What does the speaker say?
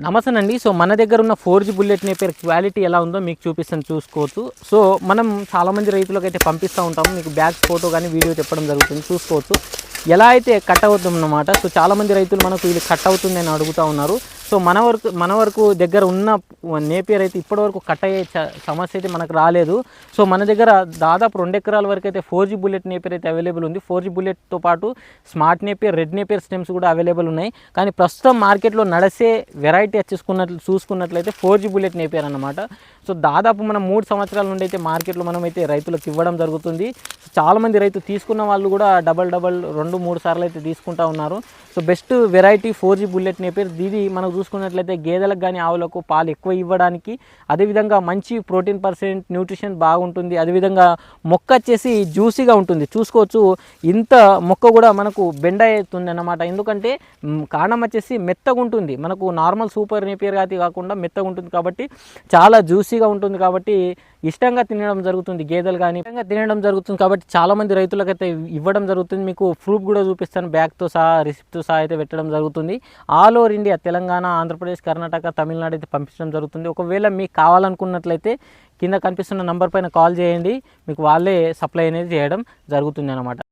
నమస్తేనండి. So మన దగ్గర ఉన్న four G bullet napier quality ఎలా ఉందో మీకు చూపిస్తాను చూసుకోవచ్చు. సో మనం చాలామంది రైతులకు అయితే పంపిస్తూ ఉంటాము. మీకు బ్యాగ్ ఫోటో కానీ వీడియో చెప్పడం జరుగుతుంది చూసుకోవచ్చు. ఎలా అయితే కట్ అవుతుందన్నమాట. సో చాలామంది రైతులు మనకు ఇది కట్ అవుతుంది అని అడుగుతూ ఉన్నారు. సో మన వరకు మన వరకు దగ్గర ఉన్న నేపియర్ అయితే ఇప్పటివరకు కట్ అయ్యే చ- సమస్య అయితే మనకు రాలేదు. సో మన దగ్గర దాదాపు రెండు ఎకరాల వరకు అయితే ఫోర్ జీ బుల్లెట్ నేపియర్ అయితే అవైలబుల్ ఉంది. ఫోర్ జీ బుల్లెట్తో పాటు smart napier red napier stems కూడా అవైలబుల్ ఉన్నాయి. కానీ ప్రస్తుతం మార్కెట్లో నడిసే వెరైటీ వచ్చేసుకున్నట్లు చూసుకున్నట్లయితే ఫోర్ జీ బుల్లెట్ నేపియర్ అనమాట సో దాదాపు మనం మూడు సంవత్సరాల నుండి అయితే మార్కెట్లో మనం అయితే రైతులకు ఇవ్వడం జరుగుతుంది. చాలామంది రైతు తీసుకున్న వాళ్ళు కూడా డబల్ డబల్ రెండు మూడు సార్లు అయితే తీసుకుంటా ఉన్నారు. So best variety four G bullet napier ఇది మనకు చూసుకున్నట్లయితే గేదెలకు కానీ ఆవులకు పాలు ఎక్కువ ఇవ్వడానికి అదేవిధంగా మంచి ప్రోటీన్ పర్సెంట్ న్యూట్రిషన్ బాగుంటుంది. అదేవిధంగా మొక్క వచ్చేసి జ్యూసీగా ఉంటుంది. చూసుకోవచ్చు. ఇంత మొక్క కూడా మనకు బెండ అవుతుంది అన్నమాట ఎందుకంటే మ్, కాండం వచ్చేసి మెత్తగా ఉంటుంది. మనకు నార్మల్ సూపర్ నేపియర్ కాదు కాకుండా మెత్తగా ఉంటుంది కాబట్టి చాలా జ్యూసీగా ఉంటుంది కాబట్టి ఇష్టంగా తినడం జరుగుతుంది గేదెలు కానీ ఇష్టంగా తినడం జరుగుతుంది కాబట్టి చాలామంది రైతులకైతే ఇవ్వడం జరుగుతుంది. మీకు ప్రూఫ్ కూడా చూపిస్తాను. బ్యాగ్తో సహా రిసిప్ట్తో సహా అయితే పెట్టడం జరుగుతుంది. All over India Telangana Andhra Pradesh Karnataka Tamil Nadu అయితే పంపించడం జరుగుతుంది. ఒకవేళ మీకు కావాలనుకున్నట్లయితే కింద కనిపిస్తున్న నంబర్ పైన కాల్ చేయండి. మీకు వాళ్ళే సప్లై అనేది చేయడం జరుగుతుంది అన్నమాట.